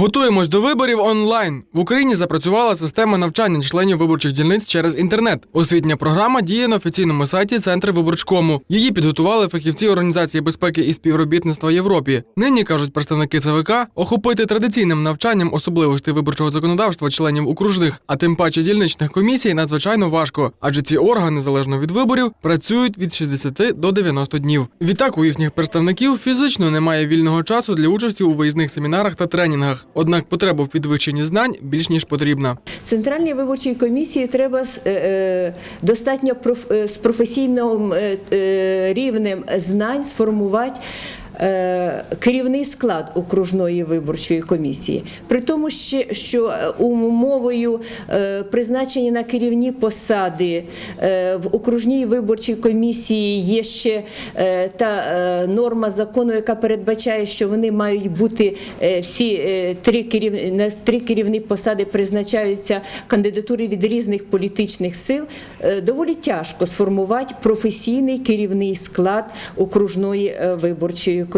Готуємось до виборів онлайн. В Україні запрацювала система навчання членів виборчих дільниць через інтернет. Освітня програма діє на офіційному сайті Центр виборчкому. Її підготували фахівці Організації безпеки і співробітництва Європі. Нині кажуть представники ЦВК, охопити традиційним навчанням особливостей виборчого законодавства членів окружних, а тим паче дільничних комісій надзвичайно важко, адже ці органи залежно від виборів працюють від 60 до 90 днів. Відтак у їхніх представників фізично немає вільного часу для участі у виїзних семінарах та тренінгах. Однак потреба в підвищенні знань більш ніж потрібна. Центральній виборчій комісії треба е, е, достатньо е, з професійним рівнем знань сформувати. Е, Керівний склад окружної виборчої комісії, при тому, що е, умовою е, призначення на керівні посади в окружній виборчій комісії є ще та норма закону, яка передбачає, що вони мають бути всі три керів... на три керівні посади призначаються кандидатури від різних політичних сил. Доволі тяжко сформувати професійний керівний склад окружної виборчої комісії.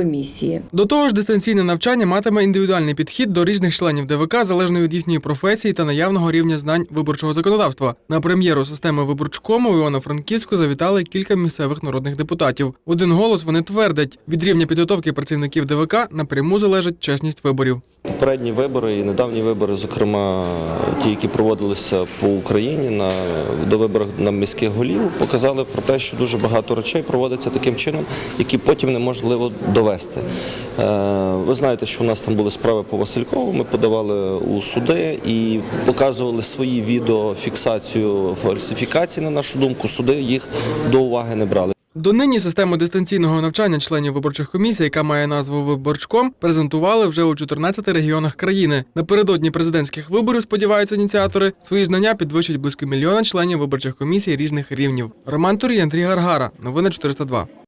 До того ж, дистанційне навчання матиме індивідуальний підхід до різних членів ДВК залежно від їхньої професії та наявного рівня знань виборчого законодавства. На прем'єру системи виборчкому в Івано-Франківську завітали кілька місцевих народних депутатів. Один голос вони твердять, від рівня підготовки працівників ДВК напряму залежить чесність виборів. Попередні вибори і недавні вибори, зокрема ті, які проводилися по Україні на до виборах на міських голів, показали про те, що дуже багато речей проводиться таким чином, які потім неможливо довести. Е, Ви знаєте, що у нас там були справи по Василькову. Ми подавали у суди і показували свої відеофіксацію фальсифікацій. На нашу думку, суди їх до уваги не брали. Донині систему дистанційного навчання членів виборчих комісій, яка має назву Виборчком, презентували вже у 14 регіонах країни. Напередодні президентських виборів, сподіваються ініціатори, свої знання підвищать близько мільйона членів виборчих комісій різних рівнів. Роман Турій, Андрій Гаргара. Новини 402.